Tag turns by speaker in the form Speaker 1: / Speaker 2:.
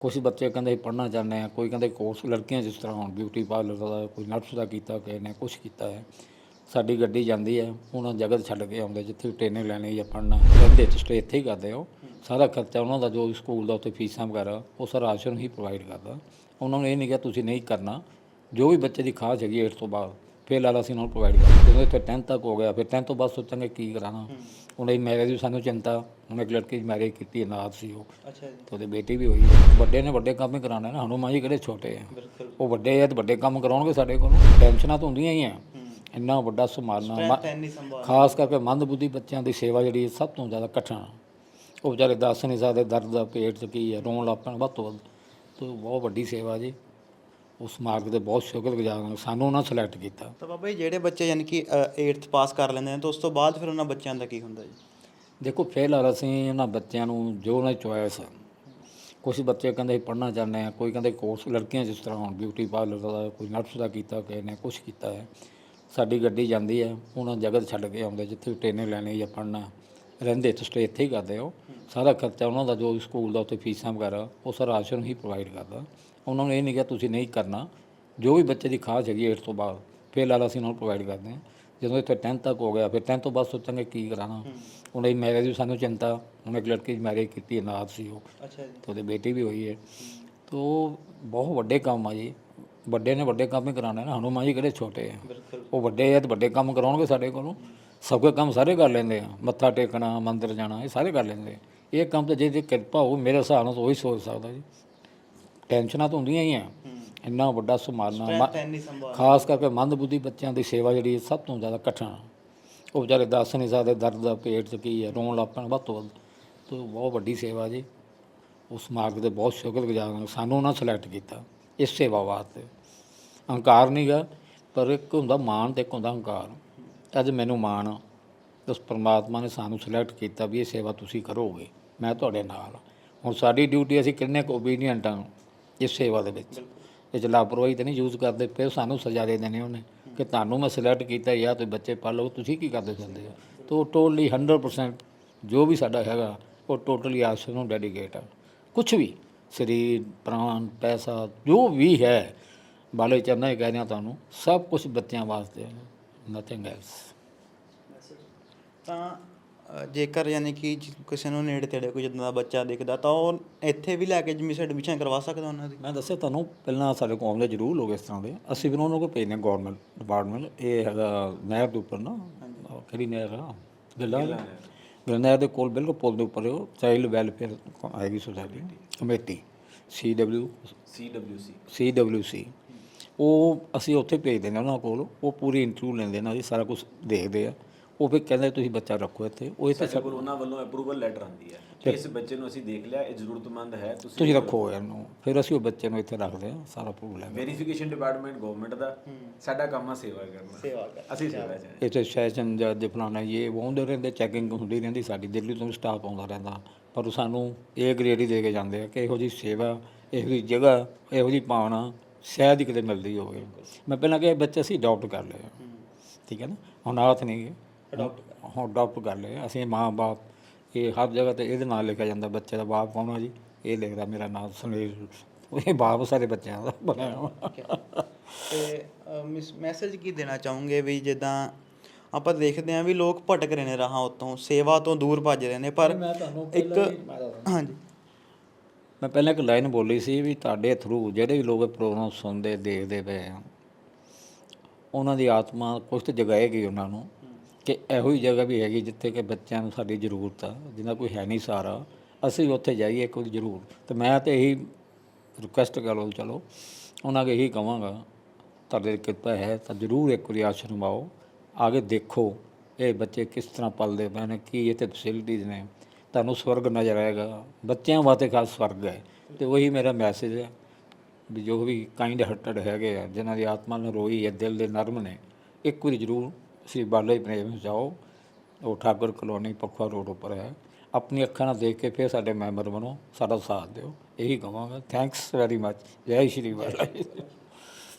Speaker 1: ਕੁਝ ਬੱਚੇ ਕਹਿੰਦੇ ਪੜ੍ਹਨਾ ਚਾਹੁੰਦੇ ਆ ਕੋਈ ਕਹਿੰਦੇ ਕੋਰਸ ਲੜਕੀਆਂ ਜਿਸ ਤਰ੍ਹਾਂ ਹੁਣ ਬਿਊਟੀ ਪਾਰਲਰ ਦਾ, ਕੋਈ ਨਰਸ ਦਾ ਕੀਤਾ, ਕਿਸੇ ਨੇ ਕੁਝ ਕੀਤਾ ਹੈ। ਸਾਡੀ ਗੱਡੀ ਜਾਂਦੀ ਹੈ ਉਹਨਾਂ ਜਗਤ ਛੱਡ ਕੇ ਆਉਂਦੇ, ਜਿੱਥੇ ਟ੍ਰੇਨਿੰਗ ਲੈਣੀ ਜਾਂ ਪੜ੍ਹਨਾ ਰਹਿੰਦੇ ਤੇ ਸਟੇ ਇੱਥੇ ਹੀ ਕਰਦੇ ਹੋ। ਸਾਰਾ ਖਰਚਾ ਉਹਨਾਂ ਦਾ ਜੋ ਸਕੂਲ ਦਾ, ਉੱਥੇ ਫੀਸਾਂ ਵਗੈਰਾ, ਉਹ ਸਾਰਾ ਰਾਸ਼ਨ ਹੀ ਪ੍ਰੋਵਾਈਡ ਕਰਦਾ। ਉਹਨਾਂ ਨੂੰ ਇਹ ਨਹੀਂ ਕਿਹਾ ਤੁਸੀਂ ਨਹੀਂ ਕਰਨਾ, ਜੋ ਵੀ ਬੱਚੇ ਦੀ ਖਾਸ ਹੈਗੀ 8 ਤੋਂ ਬਾਅਦ। ਫਿਰ ਲਾਲਾ ਉਹਨਾਂ ਨੂੰ ਪ੍ਰੋਵਾਈਡ ਕਰਦੇ ਜਦੋਂ ਇੱਥੇ 10th ਤੱਕ ਹੋ ਗਿਆ ਫਿਰ 10th ਤੋਂ ਬਾਅਦ ਸੋਚਾਂਗੇ ਕੀ ਕਰਾਣਾ ਹੁਣ ਇਹ ਮੈਰਿਜ ਦੀ ਸਾਨੂੰ ਚਿੰਤਾ ਹੁਣ ਇੱਕ ਲੜਕੀ ਦੀ ਮੈਰਿਜ ਕੀਤੀ ਅਨਾਥ ਸੀ ਉਹ।
Speaker 2: ਅੱਛਾ ਜੀ।
Speaker 1: ਤੇ ਉਹਦੇ ਬੇਟੀ ਵੀ ਹੋਈ। ਹੈ ਵੱਡੇ ਨੇ ਵੱਡੇ ਕੰਮ ਹੀ ਕਰਾਣੇ ਨਾ ਹਨੂਮਾਨ ਜੀ ਕਿਹੜੇ ਛੋਟੇ ਆ।
Speaker 2: ਬਿਲਕੁਲ।
Speaker 1: ਉਹ ਵੱਡੇ ਆ ਤੇ ਵੱਡੇ ਕੰਮ ਕਰਾਉਣਗੇ ਸਾਡੇ ਕੋਲੋਂ। ਟੈਨਸ਼ਨਾਂ ਤਾਂ ਹੁੰਦੀਆਂ ਹੀ ਆ। ਇੰਨਾ ਵੱਡਾ ਸੰਭਾਲਣਾ ਮ-
Speaker 2: ਟੈਨ ਨਹੀਂ ਸੰਭਾਲ
Speaker 1: ਖਾਸ ਕਰਕੇ ਮੰਦਬੁੱਧੀ ਬੱਚਿਆਂ ਦੀ ਸੇਵਾ ਜਿਹੜੀ ਸਭ ਤੋਂ ਜ਼ਿਆਦਾ ਕਠਿਨ ਉਹ ਵਿਚਾਰੇ ਦੱਸ ਨਹੀਂ ਸਕਦੇ ਦਰਦ ਦਾ ਪੇਟ 'ਚ ਕੀ ਹੈ ਰੋਣ ਲੱਗ ਪੈਣ ਵੱਧ ਤੋਂ ਵੱਧ। ਤੇ ਬਹੁਤ ਵੱਡੀ ਸੇਵਾ ਜੀ। ਉਸ ਮਾਰਗ ਦੇ ਬਹੁਤ ਸ਼ੁਕਰਗੁਜ਼ਾਰ ਹਾਂ ਸਾਨੂੰ ਉਹਨਾਂ ਸਿਲੈਕਟ ਕੀਤਾ।
Speaker 2: ਤਾਂ ਬਾਬਾ ਜੀ ਜਿਹੜੇ ਬੱਚੇ ਯਾਨੀ ਕਿ 8th ਪਾਸ ਕਰ ਲੈਂਦੇ ਨੇ ਤਾਂ ਉਸ ਤੋਂ ਬਾਅਦ ਫਿਰ ਉਹਨਾਂ ਬੱਚਿਆਂ ਦਾ ਕੀ ਹੁੰਦਾ ਜੀ?
Speaker 1: ਦੇਖੋ ਫਿਲਹਾਲ ਅਸੀਂ ਉਹਨਾਂ ਬੱਚਿਆਂ ਨੂੰ ਜੋ ਉਹਨਾਂ ਦੀ ਚੋਇਸ ਹੈ ਕੁਝ ਬੱਚੇ ਕਹਿੰਦੇ ਪੜ੍ਹਨਾ ਚਾਹੁੰਦੇ ਆ ਕੋਈ ਕਹਿੰਦੇ ਕੋਰਸ ਲੜਕੀਆਂ ਜਿਸ ਤਰ੍ਹਾਂ ਹੁਣ ਬਿਊਟੀ ਪਾਰਲਰ ਦਾ ਕੋਈ ਨਰਸ ਦਾ ਕੀਤਾ ਕਿਸੇ ਨੇ ਕੁਝ ਕੀਤਾ ਹੈ ਸਾਡੀ ਗੱਡੀ ਜਾਂਦੀ ਹੈ ਉਹਨਾਂ ਜਗ੍ਹਾ ਤੇ ਛੱਡ ਕੇ ਆਉਂਦੇ ਜਿੱਥੇ ਟ੍ਰੇਨਿੰਗ ਲੈਣੀ ਜਾਂ ਪੜ੍ਹਨਾ। ਰਹਿੰਦੇ ਤੇ ਸਟੇ ਇੱਥੇ ਹੀ ਕਰਦੇ ਹੋ ਸਾਰਾ ਖਰਚਾ ਉਹਨਾਂ ਦਾ ਜੋ ਸਕੂਲ ਦਾ ਉੱਥੇ ਫੀਸਾਂ ਵਗੈਰਾ ਉਹ ਸਾਰਾ ਰਾਸ਼ਨ ਹੀ ਪ੍ਰੋਵਾਈਡ ਕਰਦਾ। ਉਹਨਾਂ ਨੂੰ ਇਹ ਨਹੀਂ ਕਿਹਾ ਤੁਸੀਂ ਨਹੀਂ ਕਰਨਾ। ਜੋ ਵੀ ਬੱਚੇ ਦੀ ਖਾਸ ਹੈਗੀ 8 ਤੋਂ ਬਾਅਦ ਫਿਰ ਲਾਲਾ ਅਸੀਂ ਉਹਨਾਂ ਨੂੰ ਪ੍ਰੋਵਾਈਡ ਕਰਦੇ ਹਾਂ। ਜਦੋਂ ਇੱਥੇ 10th ਤੱਕ ਹੋ ਗਿਆ ਫਿਰ 10th ਤੋਂ ਬਾਅਦ ਸੋਚਾਂਗੇ ਕੀ ਕਰਾਣਾ ਹੁਣ ਇਹ ਮੈਰਿਜ ਦੀ ਸਾਨੂੰ ਚਿੰਤਾ ਹੁਣ ਇੱਕ ਲੜਕੀ ਦੀ ਮੈਰਿਜ ਕੀਤੀ ਅਨਾਥ ਸੀ ਉਹ।
Speaker 2: ਅੱਛਾ ਜੀ।
Speaker 1: ਤੇ ਉਹਦੇ ਬੇਟੀ ਵੀ ਹੋਈ ਹੈ। ਤੋ ਬਹੁਤ ਵੱਡੇ ਕੰਮ ਆ ਜੀ। ਵੱਡੇ ਨੇ ਵੱਡੇ ਕੰਮ ਹੀ ਕਰਾਣੇ ਨਾ। ਹਨੂਮਾਨ ਜੀ ਕਿਹੜੇ ਛੋਟੇ ਆ। ਉਹ ਵੱਡੇ ਆ ਤੇ ਵੱਡੇ ਕੰਮ ਕਰਾਉਣਗੇ ਸਾਡੇ ਕੋਲੋਂ। ਸਭ ਕੇ ਕੰਮ ਸਾਰੇ ਕਰ ਲੈਂਦੇ ਆ। ਮੱਥਾ ਟੇਕਣਾ ਮੰਦਿਰ ਜਾਣਾ ਇਹ ਸਾਰੇ ਕਰ ਲੈਂਦੇ ਆ। ਇਹ ਕੰਮ ਤਾਂ ਜੇ ਜੇ ਕਿਰਪਾ ਹੋ ਮੇਰੇ ਹਿਸਾਬ ਨਾਲ ਤਾਂ ਉਹੀ ਸੋਚ ਸਕਦਾ ਜੀ। ਟੈਨਸ਼ਨਾਂ ਤਾਂ ਹੁੰਦੀਆਂ ਹੀ ਆ। ਇੰਨਾ ਵੱਡਾ ਸੰਭਾਲਣਾ ਖਾਸ ਕਰਕੇ ਮੰਦਬੁੱਧੀ ਬੱਚਿਆਂ ਦੀ ਸੇਵਾ ਜਿਹੜੀ ਸਭ ਤੋਂ ਜ਼ਿਆਦਾ ਕਠਿਨ ਉਹ ਵਿਚਾਰੇ ਦੱਸ ਨਹੀਂ ਸਕਦੇ ਦਰਦ ਦਾ ਪੇਟ 'ਚ ਕੀ ਹੈ ਰੋਣ ਲੱਗ ਪੈਣ ਵੱਧ ਤੋਂ ਵੱਧ। ਤੇ ਬਹੁਤ ਵੱਡੀ ਸੇਵਾ ਜੀ। ਉਸ ਮਾਰਗ ਦੇ ਬਹੁਤ ਸ਼ੁਕਰਗੁਜ਼ਾਰ ਹਾਂ। ਸਾਨੂੰ ਉਹਨਾਂ ਸਿਲੈਕਟ ਕੀਤਾ ਇਸ ਸੇਵਾ ਵਾਸਤੇ। ਹੰਕਾਰ ਨਹੀਂਗਾ ਪਰ ਇੱਕ ਹੁੰਦਾ ਮਾਣ ਤੇ ਇੱਕ ਹੁੰਦਾ ਹੰਕਾਰ ਅੱਜ ਮੈਨੂੰ ਮਾਣ ਉਸ ਪ੍ਰਮਾਤਮਾ ਨੇ ਸਾਨੂੰ ਸਿਲੈਕਟ ਕੀਤਾ ਵੀ ਇਹ ਸੇਵਾ ਤੁਸੀਂ ਕਰੋਗੇ ਮੈਂ ਤੁਹਾਡੇ ਨਾਲ। ਹੁਣ ਸਾਡੀ ਡਿਊਟੀ ਅਸੀਂ ਕਿੰਨੇ ਕੁ ਓਬੀਡੀਐਂਟ ਹਾਂ ਇਸ ਸੇਵਾ ਦੇ ਵਿੱਚ। ਇਹ ਲਾਪਰਵਾਹੀ ਤਾਂ ਨਹੀਂ ਯੂਜ਼ ਕਰਦੇ ਫਿਰ ਸਾਨੂੰ ਸਜ਼ਾ ਦੇ ਦੇਣੀ ਉਹਨੇ ਕਿ ਤੁਹਾਨੂੰ ਮੈਂ ਸਿਲੈਕਟ ਕੀਤਾ ਜਾਂ ਤੁਸੀਂ ਬੱਚੇ ਪੜ੍ਹ ਲਓ ਤੁਸੀਂ ਕੀ ਕਰਦੇ ਜਾਂਦੇ ਹੋ? ਤੋ ਟੋਟਲੀ 100% ਜੋ ਵੀ ਸਾਡਾ ਹੈਗਾ ਉਹ ਟੋਟਲੀ ਆਸ਼ਰਮ ਨੂੰ ਡੈਡੀਕੇਟ ਆ। ਕੁਝ ਵੀ ਸਰੀਰ ਪ੍ਰਾਣ ਪੈਸਾ ਜੋ ਵੀ ਹੈ ਬਾਲੇ ਚਰਨਾਂ ਹੀ ਕਹਿ ਰਿਹਾ ਤੁਹਾਨੂੰ ਸਭ ਕੁਝ ਬੱਚਿਆਂ ਵਾਸਤੇ ਹੈ ਨਥਿੰਗ ਐਲਸ
Speaker 2: ਤਾਂ ਅ, ਜੇਕਰ ਯਾਨੀ ਕਿ ਜ- ਕਿਸੇ ਨੂੰ ਨੇੜੇ ਤੇੜੇ ਕੋਈ ਜਿੱਦਾਂ ਦਾ ਬੱਚਾ ਦਿਖਦਾ ਤਾਂ ਉਹ ਇੱਥੇ ਵੀ ਲੈ ਕੇ ਜਿਵੇਂ ਐਡਮਿਸ਼ਨ ਕਰਵਾ ਸਕਦਾ ਉਹਨਾਂ ਦੀ।
Speaker 1: ਮੈਂ ਦੱਸਿਆ ਤੁਹਾਨੂੰ ਪਹਿਲਾਂ ਸਾਡੇ ਕੋਲ ਆਉਂਦੇ ਜ਼ਰੂਰ ਲੋਕ ਇਸ ਤਰ੍ਹਾਂ ਦੇ। ਅਸੀਂ ਵੀ ਉਹਨਾਂ ਨੂੰ ਕੋਈ ਭੇਜਨੇ ਗਵਰਨਮੈਂਟ ਡਿਪਾਰਟਮੈਂਟ ਇਹ ਹੈਗਾ ਨਹਿਰ ਦੇ ਉੱਪਰ ਨਾ। ਉਹ ਕਿਹੜੀ ਨਹਿਰ ਆ? ਗੱਲਾਂ ਗੱਲਾਂ ਨਹਿਰ। ਦੇ ਕੋਲ ਬਿਲਕੁਲ ਪੁਲ ਦੇ ਉੱਪਰ ਉਹ ਚਾਈਲਡ ਵੈਲਫੇਅਰ ਆਏਗੀ society committee. C W C W C ਉਹ ਅਸੀਂ ਉੱਥੇ ਭੇਜ ਦਿੰਦੇ ਹਾਂ ਉਹਨਾਂ ਕੋਲ ਉਹ ਪੂਰੀ ਇੰਟਰਵਿਊ ਲੈਂਦੇ ਨੇ ਜੀ ਸਾਰਾ ਕੁਝ ਦੇਖਦੇ ਆ। ਉਹ ਫਿਰ ਕਹਿੰਦੇ ਤੁਸੀਂ ਬੱਚਾ ਰੱਖੋ ਇੱਥੇ। ਉਹ ਇੱਥੇ
Speaker 3: ਸਾਡੇ ਕੋਲ ਉਹਨਾਂ ਵੱਲੋਂ ਅਪਰੂਵਲ ਲੈਟਰ ਆਂਦੀ ਹੈ। ਕਿ ਇਸ ਬੱਚੇ ਨੂੰ ਅਸੀਂ ਦੇਖ ਲਿਆ ਇਹ ਜ਼ਰੂਰਤਮੰਦ ਹੈ ਤੁਸੀਂ
Speaker 1: ਤੁਸੀਂ ਰੱਖੋ ਇਹਨੂੰ। ਫਿਰ ਅਸੀਂ ਉਹ ਬੱਚੇ ਨੂੰ ਇੱਥੇ ਰੱਖਦੇ ਹਾਂ ਸਾਰਾ ਪ੍ਰੂਫ ਲੈ ਕੇ
Speaker 3: ਵੈਰੀਫਿਕੇਸ਼ਨ ਡਿਪਾਰਟਮੈਂਟ ਗਵਰਨਮੈਂਟ ਦਾ। ਸਾਡਾ ਕੰਮ ਆ ਸੇਵਾ ਕਰਨਾ
Speaker 2: ਸੇਵਾ ਕਰ
Speaker 3: ਅਸੀਂ ਸੇਵਾ ਚ ਹਾਂ।
Speaker 1: ਇੱਥੇ ਸੈਸ਼ਨ ਜੱਜ ਫਲਾਣਾ ਇਹ ਉਹ ਆਉਂਦੇ ਰਹਿੰਦੇ ਚੈਕਿੰਗ ਹੁੰਦੀ ਰਹਿੰਦੀ ਸਾਡੀ ਦਿੱਲੀ ਤੋਂ ਵੀ ਸਟਾਫ ਆਉਂਦਾ ਰਹਿੰਦਾ। ਪਰ ਉਹ ਸਾਨੂੰ ਇਹ ਗ੍ਰੇਡ ਹੀ ਦੇ ਕੇ ਜਾਂਦੇ ਆ ਕਿ ਇਹੋ ਜੀ ਸੇਵਾ ਇਹੋ ਜੀ ਜਗ੍ਹਾ ਇਹੋ ਜੀ ਪਾਵਨਾ ਸ਼ਾਇਦ ਹੀ ਕਿਤੇ ਮਿਲਦੀ ਹੋਵੇ। ਮੈਂ ਪਹਿਲਾਂ ਕਿਹਾ ਇਹ ਬੱਚੇ ਅਸੀਂ ਅਡਾਪਟ ਕਰ ਲਏ ਆ। ਠੀਕ ਹੈ ਨਾ? ਹੁਣ ਆਥ ਨਹੀਂ ਗਏ ਹੁਣ ਅਡਾਪਟ ਕਰ ਲਏ ਅਸੀਂ ਮਾਂ ਬਾਪ ਇਹ ਹਰ ਜਗ੍ਹਾ ਤੇ ਇਹਦੇ ਨਾਲ ਲਿਖਿਆ ਜਾਂਦਾ ਬੱਚੇ ਦਾ ਬਾਪ ਕੌਣ ਆ ਜੀ? ਇਹ ਲਿਖਦਾ ਮੇਰਾ ਨਾਮ ਸੁਨੀਲ। ਇਹ ਬਾਪ ਸਾਰੇ ਬੱਚਿਆਂ ਦਾ ਬਣਿਆ ਹੋਇਆ।
Speaker 2: ਤੇ ਮੈਸੇਜ ਕੀ ਦੇਣਾ ਚਾਹੋਗੇ ਵੀ ਜਿੱਦਾਂ ਆਪਾਂ ਦੇਖਦੇ ਆਂ ਵੀ ਲੋਕ ਭਟਕ ਰਹੇ ਨੇ ਰਾਹਾਂ ਉੱਤੋਂ ਸੇਵਾ ਤੋਂ ਦੂਰ ਭੱਜ ਰਹੇ ਨੇ ਪਰ ਇੱਕ ਹਾਂਜੀ।
Speaker 1: ਮੈਂ ਪਹਿਲਾਂ ਇੱਕ ਲਾਈਨ ਬੋਲੀ ਸੀ ਵੀ ਤੁਹਾਡੇ ਥਰੂ ਜਿਹੜੇ ਵੀ ਲੋਕ ਇਹ ਪ੍ਰੋਗਰਾਮ ਸੁਣਦੇ, ਦੇਖਦੇ ਪਏ ਆ, ਉਹਨਾਂ ਦੀ ਆਤਮਾ ਕੁਝ ਤੇ ਜਗਾਏਗੀ ਉਹਨਾਂ ਨੂੰ ਕਿ ਇਹੋ ਹੀ ਜਗ੍ਹਾ ਵੀ ਹੈਗੀ ਜਿੱਥੇ ਕਿ ਬੱਚਿਆਂ ਨੂੰ ਸਾਡੀ ਜ਼ਰੂਰਤ ਆ, ਜਿੰਨਾ ਕੋਈ ਹੈ ਨਹੀਂ ਸਾਰਾ, ਅਸੀਂ ਉੱਥੇ ਜਾਈਏ ਕੋਈ ਜ਼ਰੂਰ। ਤੇ ਮੈਂ ਤੇ ਇਹੀ ਰਿਕੁਐਸਟ ਕਰੋ ਚਲੋ, ਉਹਨਾਂ ਅੱਗੇ ਇਹੀ ਕਹਾਂਗਾ ਤੁਹਾਡੇ ਕਿਰਪਾ ਹੈ, ਤਾਂ ਜ਼ਰੂਰ ਇੱਕ ਵਾਰੀ ਆਸ਼ਰਮ ਆਓ, ਆਗੇ ਦੇਖੋ ਇਹ ਬੱਚੇ ਕਿਸ ਤਰ੍ਹਾਂ ਪਲਦੇ ਪਏ ਨੇ, ਕੀ ਇੱਥੇ ਫੈਸਿਲਿਟੀਜ਼ ਨੇ ਤੁਹਾਨੂੰ ਸਵਰਗ ਨਜ਼ਰ ਆਏਗਾ। ਬੱਚਿਆਂ ਵਾਸਤੇ ਖਾਸ ਸਵਰਗ ਹੈ। ਤੇ ਉਹੀ ਮੇਰਾ ਮੈਸੇਜ ਹੈ ਵੀ ਜੋ ਵੀ ਕਾਈਂਡ ਹਾਰਟਡ ਹੈਗੇ ਆ, ਜਿਨ੍ਹਾਂ ਦੀ ਆਤਮਾ ਨਰੋਈ ਹੈ, ਦਿਲ ਦੇ ਨਰਮ ਨੇ, ਇੱਕ ਵਾਰੀ ਜ਼ਰੂਰ ਸ੍ਰੀ ਬਾਲਾ ਜੀ ਪ੍ਰੇਮ ਵਿੱਚ ਜਾਓ। ਉਹ ਠਾਕੁਰ ਕਲੋਨੀ ਪੱਖਾ ਰੋਡ ਉੱਪਰ ਹੈ। ਆਪਣੀ ਅੱਖਾਂ ਨਾਲ ਦੇਖ ਕੇ ਫਿਰ ਸਾਡੇ ਮੈਂਬਰ ਬਣੋ, ਸਾਡਾ ਸਾਥ ਦਿਓ। ਇਹੀ ਕਹਾਂਗਾ। ਥੈਂਕਸ ਵੈਰੀ ਮੱਚ ਜੈ ਸ਼੍ਰੀ ਬਾਲਾ ਜੀ।